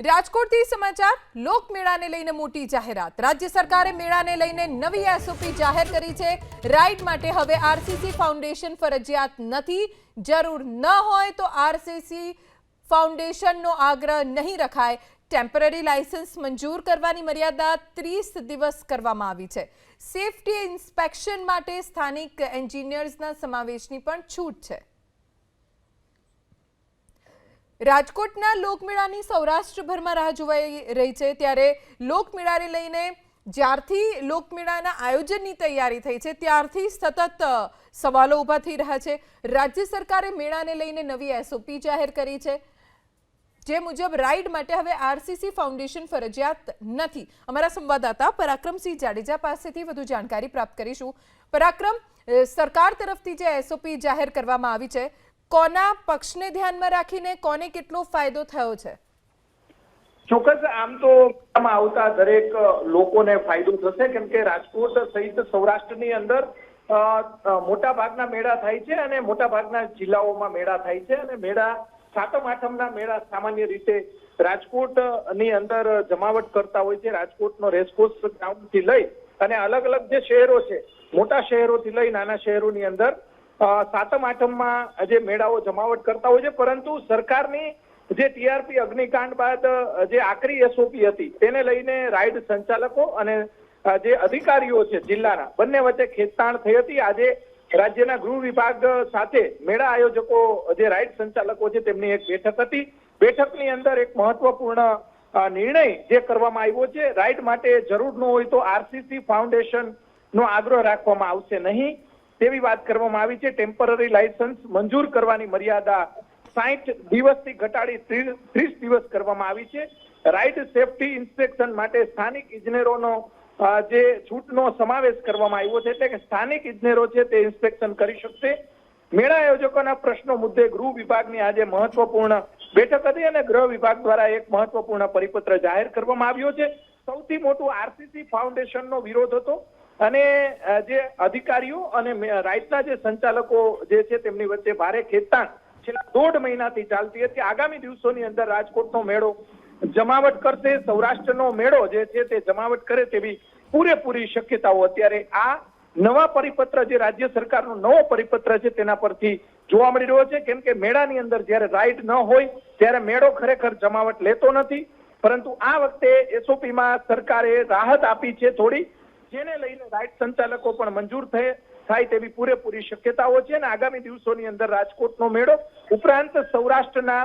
રાજકોટથી સમાચાર, લોકમેળાને લઈને મોટી જાહેરાત. રાજ્ય સરકારે મેળાને લઈને નવી એસઓપી જાહેર કરી છે. રાઇડ માટે હવે આરસીસી ફાઉન્ડેશન ફરજિયાત નથી. જરૂર ન હોય તો આરસીસી ફાઉન્ડેશનનો આગ્રહ નહીં રખાય. ટેમ્પરરી લાયસન્સ મંજૂર કરવાની મર્યાદા ત્રીસ દિવસ કરવામાં આવી છે. સેફટી ઇન્સ્પેક્શન માટે સ્થાનિક એન્જિનિયર્સના સમાવેશની પણ છૂટ છે. રાજકોટના લોકમેળાની સૌરાષ્ટ્રભરમાં રાહ જોવાઈ રહી છે ત્યારે લોકમેળાને લઈને જ્યારથી લોકમેળાના આયોજનની તૈયારી થઈ છે, ત્યારથી સતત સવાલો ઊભા થઈ રહ્યા છે. રાજ્ય સરકારે મેળાને લઈને નવી એસઓપી જાહેર કરી છે. જે મુજબ રાઇડ માટે હવે આરસીસી ફાઉન્ડેશન ફરજિયાત નથી. અમારા સંવાદદાતા પરાક્રમસિંહ જાડેજા પાસેથી વધુ જાણકારી પ્રાપ્ત કરીશું. પરાક્રમ સરકાર તરફથી જે એસઓપી જાહેર કરવામાં આવી છે કોના પક્ષને ધ્યાનમાં રાખીને કોને કેટલો ફાયદો થયો છે? ચોક્કસ, આમ તો આવતા દરેક લોકોને ફાયદો થશે, કેમ કે રાજકોટ સહિત સૌરાષ્ટ્રની અંદર મોટા ભાગના મેળા થાય છે અને મોટા ભાગના જિલ્લાઓમાં મેળા થાય છે અને મેળા સાતમ આઠમના મેળા સામાન્ય રીતે રાજકોટની અંદર જમાવટ કરતા હોય છે, રાજકોટનો રેસકોર્સ ગ્રાઉન્ડથી લઈ અને અલગ અલગ જે શહેરો છે, મોટા શહેરોથી લઈ નાના શહેરોની અંદર સાતમ, આઠમમાં જે મેળાઓ જમાવટ કરતા હોય છે, પરંતુ સરકારની જે ટીઆરપી અગ્નિકાંડ બાદ જે આકરી એસઓપી હતી, તેને લઈને રાઇડ સંચાલકો અને જે અધિકારીઓ છે, જિલ્લાના, બંને વચ્ચે ખેંચતાણ થઈ હતી. આજે રાજ્યના ગૃહ વિભાગ સાથે મેળા આયોજકો, જે રાઇડ સંચાલકો છે, તેમની એક બેઠક હતી. બેઠકની અંદર એક મહત્વપૂર્ણ નિર્ણય જે કરવામાં આવ્યો છે, રાઇડ માટે જરૂર ન હોય તો આરસીસી ફાઉન્ડેશન નો આગ્રહ રાખવામાં આવશે નહીં. તેવી વાત કરવામાં આવી છે. ટેમ્પરરી લાયસન્સ મંજૂર કરવાની મર્યાદા સાઠ દિવસથી ઘટાડી ત્રીસ દિવસ કરવામાં આવી છે. રાઇડ સેફટી ઇન્સ્પેક્શન માટે સ્થાનિક ઇજનેરોનો જે છૂટનો સમાવેશ કરવામાં આવ્યો છે, એટલે કે સ્થાનિક ઇજનેરો છે તે ઇન્સ્પેક્શન કરી શકશે. મેળા આયોજકોના પ્રશ્નો મુદ્દે ગૃહ વિભાગની આજે મહત્વપૂર્ણ બેઠક હતી અને ગૃહ વિભાગ દ્વારા એક મહત્વપૂર્ણ પરિપત્ર જાહેર કરવામાં આવ્યો છે. સૌથી મોટું આરસીસી ફાઉન્ડેશનનો વિરોધ હતો. અને જે અધિકારીઓ અને રાઈટના જે સંચાલકો જે છે તેમની વચ્ચે ભારે ખેંચતાણ છેલ્લા દોઢ મહિનાથી ચાલતી હતી. આગામી દિવસોની અંદર રાજકોટનો મેળો જમાવટ કરશે, સૌરાષ્ટ્રનો મેળો જે છે તે જમાવટ કરે તેવી પૂરેપૂરી શક્યતાઓ અત્યારે આ નવા પરિપત્ર જે રાજ્ય સરકારનો નવો પરિપત્ર છે તેના પરથી જોવા મળી રહ્યો છે. કેમ કે મેળાની અંદર જ્યારે રાઇડ ન હોય, ત્યારે મેળો ખરેખર જમાવટ લેતો નથી. પરંતુ આ વખતે એસઓપીમાં સરકારે રાહત આપી છે થોડી. જેને લઈને રાઇડ સંચાલકો પણ મંજૂર થયે થાય તેવી પૂરેપૂરી શક્યતાઓ છે અને આગામી દિવસોની અંદર રાજકોટનો મેળો ઉપરાંત સૌરાષ્ટ્રના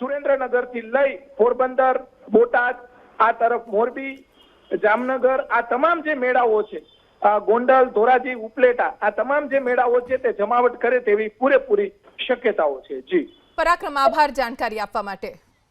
સુરેન્દ્રનગરથી લઈ પોરબંદર, બોટાદ, આ તરફ મોરબી, જામનગર, આ તમામ જે મેળાઓ છે ગોંડલ, ધોરાજી, ઉપલેટા, આ તમામ જે મેળાઓ છે તે જમાવટ કરે તેવી પૂરેપૂરી શક્યતાઓ છે. જી. પરાક્રમ આભાર જાણકારી આપવા માટે.